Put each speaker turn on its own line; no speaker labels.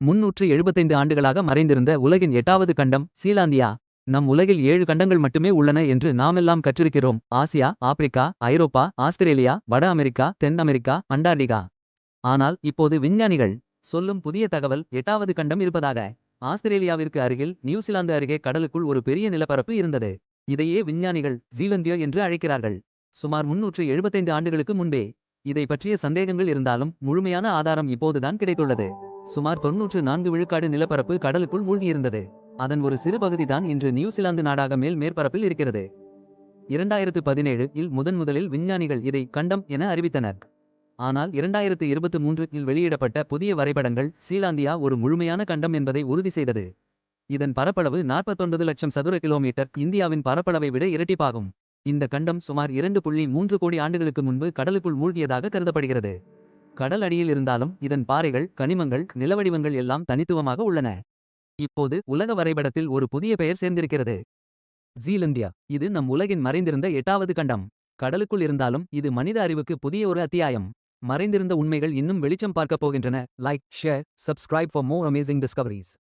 முன்னூற்று எழுபத்தைந்து ஆண்டுகளாக மறைந்திருந்த உலகின் எட்டாவது கண்டம் சீலாந்தியா. நம் உலகில் ஏழு கண்டங்கள் மட்டுமே உள்ளன என்று நாமெல்லாம் கற்றிருக்கிறோம். ஆசியா ஆப்பிரிக்கா ஐரோப்பா ஆஸ்திரேலியா வட அமெரிக்கா தென் அமெரிக்கா அண்டார்டிகா. ஆனால் இப்போது விஞ்ஞானிகள் சொல்லும் புதிய தகவல் எட்டாவது கண்டம் இருப்பதாக. ஆஸ்திரேலியாவிற்கு அருகில் நியூசிலாந்து அருகே கடலுக்குள் ஒரு பெரிய நிலப்பரப்பு இருந்தது. இதையே விஞ்ஞானிகள் ஜீலந்தியோ என்று அழைக்கிறார்கள். சுமார் முன்னூற்று எழுபத்தைந்து ஆண்டுகளுக்கு முன்பே இதை பற்றிய சந்தேகங்கள் இருந்தாலும் முழுமையான ஆதாரம் இப்போதுதான் கிடைத்துள்ளது. சுமார் தொன்னூற்று நான்கு விழுக்காடு நிலப்பரப்பு கடலுக்குள் மூழ்கியிருந்தது. அதன் ஒரு சிறு பகுதிதான் இன்று நியூசிலாந்து நாடாக மேல் மேற்பரப்பில் இருக்கிறது. இரண்டாயிரத்து பதினேழு இல் முதன் முதலில் விஞ்ஞானிகள் இதை கண்டம் என அறிவித்தனர். ஆனால் இரண்டாயிரத்து இருபத்து மூன்று இல் வெளியிடப்பட்ட புதிய வரைபடங்கள் சீலாந்தியா ஒரு முழுமையான கண்டம் என்பதை உறுதி செய்தது. இதன் பரப்பளவு நாற்பத்தொன்பது லட்சம் சதுர கிலோமீட்டர் இந்தியாவின் பரப்பளவை விட இரட்டிப்பாகும். இந்த கண்டம் சுமார் இரண்டு புள்ளி மூன்று கோடி ஆண்டுகளுக்கு முன்பு கடலுக்குள் மூழ்கியதாக கருதப்படுகிறது. கடல் அடியில் இருந்தாலும் இதன் பாறைகள் கனிமங்கள் நிலவடிவங்கள் எல்லாம் தனித்துவமாக உள்ளன. இப்போது உலக வரைபடத்தில் ஒரு புதிய பெயர் சேர்ந்திருக்கிறது. ஜீலந்தியா. இது நம் உலகின் மறைந்திருந்த எட்டாவது கண்டம். கடலுக்குள் இருந்தாலும் இது மனித அறிவுக்கு புதிய ஒரு அத்தியாயம். மறைந்திருந்த உண்மைகள் இன்னும் வெளிச்சம் பார்க்கப் போகின்றன. Like share subscribe for more amazing discoveries